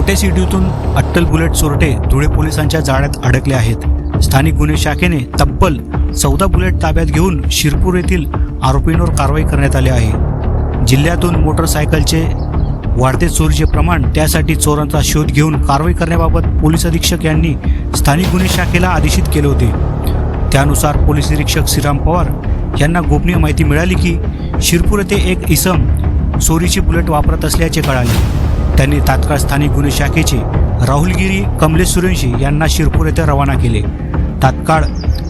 पेठे सिटीतून अट्टल bullet चोरटे धुळे पोलिसांच्या जाळ्यात अडकले आहेत. स्थानिक गुन्हे शाखेने तब्बल चौदा बुलेट ताब्यात घेऊन शिरपूर येथील आरोपींवर कारवाई करण्यात आली आहे. जिल्ह्यातून मोटरसायकलचे वाढते चोरीचे प्रमाण त्यासाठी चोरांचा शोध घेऊन कारवाई करण्याबाबत पोलीस अधीक्षक यांनी स्थानिक गुन्हे शाखेला आदेशित केले होते. त्यानुसार पोलीस निरीक्षक श्रीराम पवार यांना गोपनीय माहिती मिळाली की शिरपूर येथे एक इसम चोरीची बुलेट वापरत असल्याचे कळाले. त्यांनी तात्काळ स्थानिक गुन्हे शाखेचे राहुलगिरी कमलेश सुरेंशी यांना शिरपूर येथे रवाना केले. तात्काळ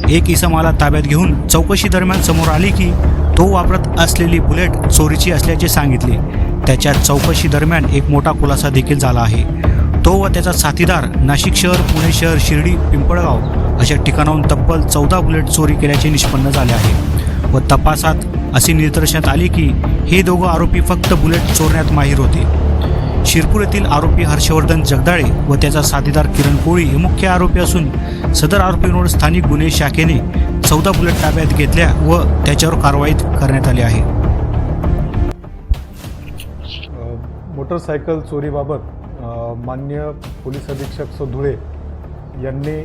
एक इसमाला ताब्यात घेऊन चौकशी दरम्यान समोर आले की तो वापरत असलेली बुलेट चोरीची असल्याचे सांगितले. त्याच्या चौकशी दरम्यान एक मोठा खुलासा देखील झाला आहे. तो व त्याचा साथीदार नाशिक शहर पुणे शहर शिर्डी पिंपळगाव अशा ठिकाणाहून तब्बल चौदा बुलेट चोरी केल्याचे निष्पन्न झाले आहे व तपासात असे निदर्शनात आले की हे दोघं आरोपी फक्त बुलेट चोरण्यात माहीर होते. शिरपूर येथील आरोपी हर्षवर्धन जगदाळे व त्याचा साथीदार किरण कोळी हे मुख्य आरोपी असून सदर आरोपींवर स्थानिक गुन्हे शाखेने चौदा बुलेट ताब्यात घेतल्या व त्याच्यावर कारवाई करण्यात आली आहे. मोटरसायकल चोरीबाबत मान्य पोलीस अधीक्षक सोधुळे यांनी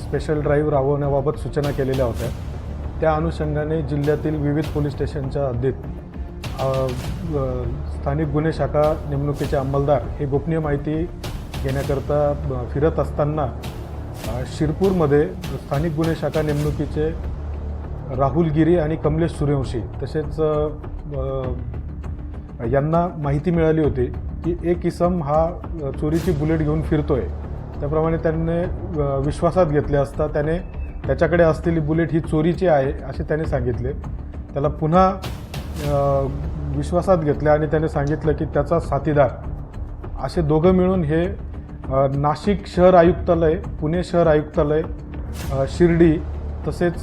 स्पेशल ड्राईव्ह राबवण्याबाबत सूचना केलेल्या होत्या. त्या अनुषंगाने जिल्ह्यातील विविध पोलीस स्टेशनच्या हद्दीत स्थानिक गुन्हे शाखा नेमणुकीचे अंमलदार हे गोपनीय माहिती घेण्याकरता फिरत असताना शिरपूरमध्ये स्थानिक गुन्हे शाखा नेमणुकीचे राहुल गिरी आणि कमलेश सूर्यवंशी तसेच यांना माहिती मिळाली होती की एक इसम हा चोरीची बुलेट घेऊन फिरतो आहे त्याप्रमाणे त्यांनी विश्वासात घेतले असता त्याने त्याच्याकडे असलेली बुलेट ही चोरीची आहे असे त्याने सांगितले. त्याला पुन्हा विश्वासात घेतल्या आणि त्याने सांगितलं की त्याचा साथीदार असे दोघं मिळून हे नाशिक शहर आयुक्तालय पुणे शहर आयुक्तालय शिर्डी तसेच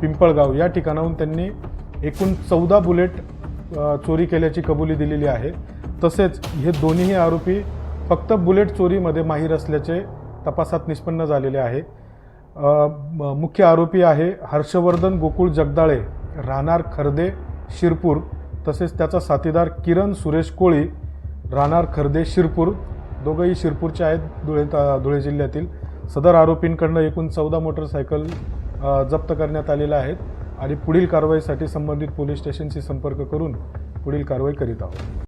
पिंपळगाव या ठिकाणाहून त्यांनी एकूण चौदा बुलेट चोरी केल्याची कबुली दिलेली आहे. तसेच हे दोन्हीही आरोपी फक्त बुलेट चोरीमध्ये माहीर असल्याचे तपासात निष्पन्न झालेले आहे. मुख्य आरोपी आहे हर्षवर्धन गोकुळ जगदाळे राहणार खर्दे शिरपूर तसेच त्याचा साथीदार किरण सुरेश कोळी राहणार खर्दे शिरपूर. दोघंही शिरपूरचे आहेत धुळे धुळे जिल्ह्यातील. सदर आरोपींकडनं एकूण चौदा मोटरसायकल जप्त करण्यात आलेल्या आहेत आणि पुढील कारवाईसाठी संबंधित पोलीस स्टेशनशी संपर्क करून पुढील कारवाई करीत आहोत.